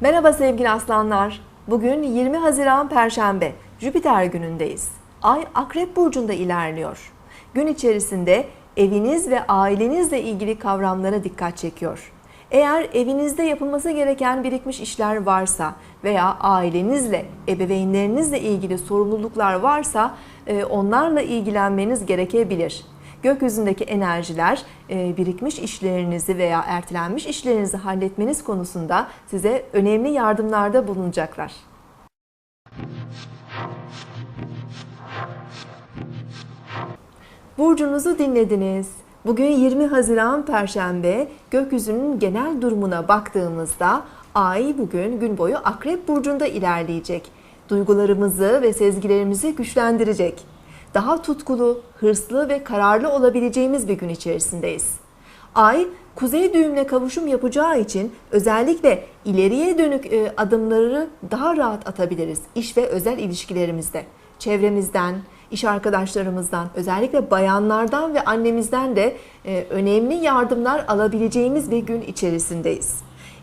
Merhaba sevgili aslanlar. Bugün 20 Haziran Perşembe, Jüpiter günündeyiz. Ay Akrep Burcu'nda ilerliyor. Gün içerisinde eviniz ve ailenizle ilgili kavramlara dikkat çekiyor. Eğer evinizde yapılması gereken birikmiş işler varsa veya ailenizle, ebeveynlerinizle ilgili sorumluluklar varsa e, onlarla ilgilenmeniz gerekebilir. Gökyüzündeki enerjiler e, birikmiş işlerinizi veya ertelenmiş işlerinizi halletmeniz konusunda size önemli yardımlarda bulunacaklar. Burcunuzu dinlediniz. Bugün 20 Haziran Perşembe gökyüzünün genel durumuna baktığımızda Ay bugün gün boyu Akrep Burcu'nda ilerleyecek. Duygularımızı ve sezgilerimizi güçlendirecek. Daha tutkulu, hırslı ve kararlı olabileceğimiz bir gün içerisindeyiz. Ay kuzey düğümle kavuşum yapacağı için özellikle ileriye dönük e, adımları daha rahat atabiliriz iş ve özel ilişkilerimizde. Çevremizden, iş arkadaşlarımızdan, özellikle bayanlardan ve annemizden de e, önemli yardımlar alabileceğimiz bir gün içerisindeyiz.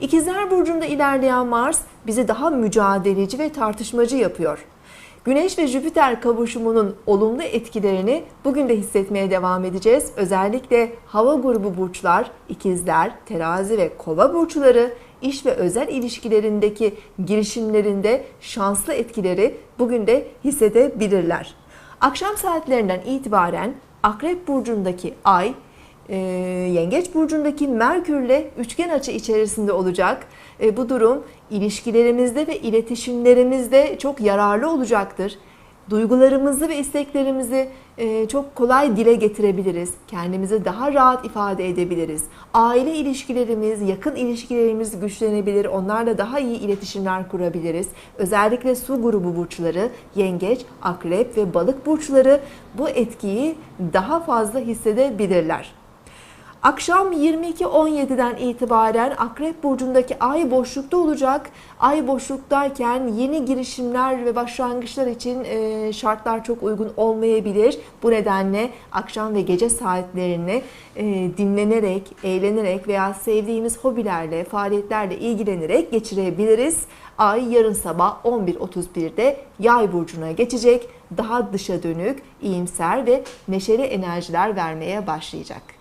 İkizler Burcu'nda ilerleyen Mars bizi daha mücadeleci ve tartışmacı yapıyor. Güneş ve Jüpiter kavuşumunun olumlu etkilerini bugün de hissetmeye devam edeceğiz. Özellikle hava grubu burçlar, ikizler, terazi ve kova burçları iş ve özel ilişkilerindeki girişimlerinde şanslı etkileri bugün de hissedebilirler. Akşam saatlerinden itibaren Akrep burcundaki Ay e, Yengeç burcundaki Merkürle üçgen açı içerisinde olacak. E, bu durum ilişkilerimizde ve iletişimlerimizde çok yararlı olacaktır. Duygularımızı ve isteklerimizi e, çok kolay dile getirebiliriz. Kendimizi daha rahat ifade edebiliriz. Aile ilişkilerimiz, yakın ilişkilerimiz güçlenebilir. Onlarla daha iyi iletişimler kurabiliriz. Özellikle su grubu burçları, yengeç, akrep ve balık burçları bu etkiyi daha fazla hissedebilirler. Akşam 22.17'den itibaren Akrep Burcu'ndaki ay boşlukta olacak. Ay boşluktayken yeni girişimler ve başlangıçlar için e, şartlar çok uygun olmayabilir. Bu nedenle akşam ve gece saatlerini e, dinlenerek, eğlenerek veya sevdiğimiz hobilerle, faaliyetlerle ilgilenerek geçirebiliriz. Ay yarın sabah 11.31'de Yay burcuna geçecek. Daha dışa dönük, iyimser ve neşeli enerjiler vermeye başlayacak.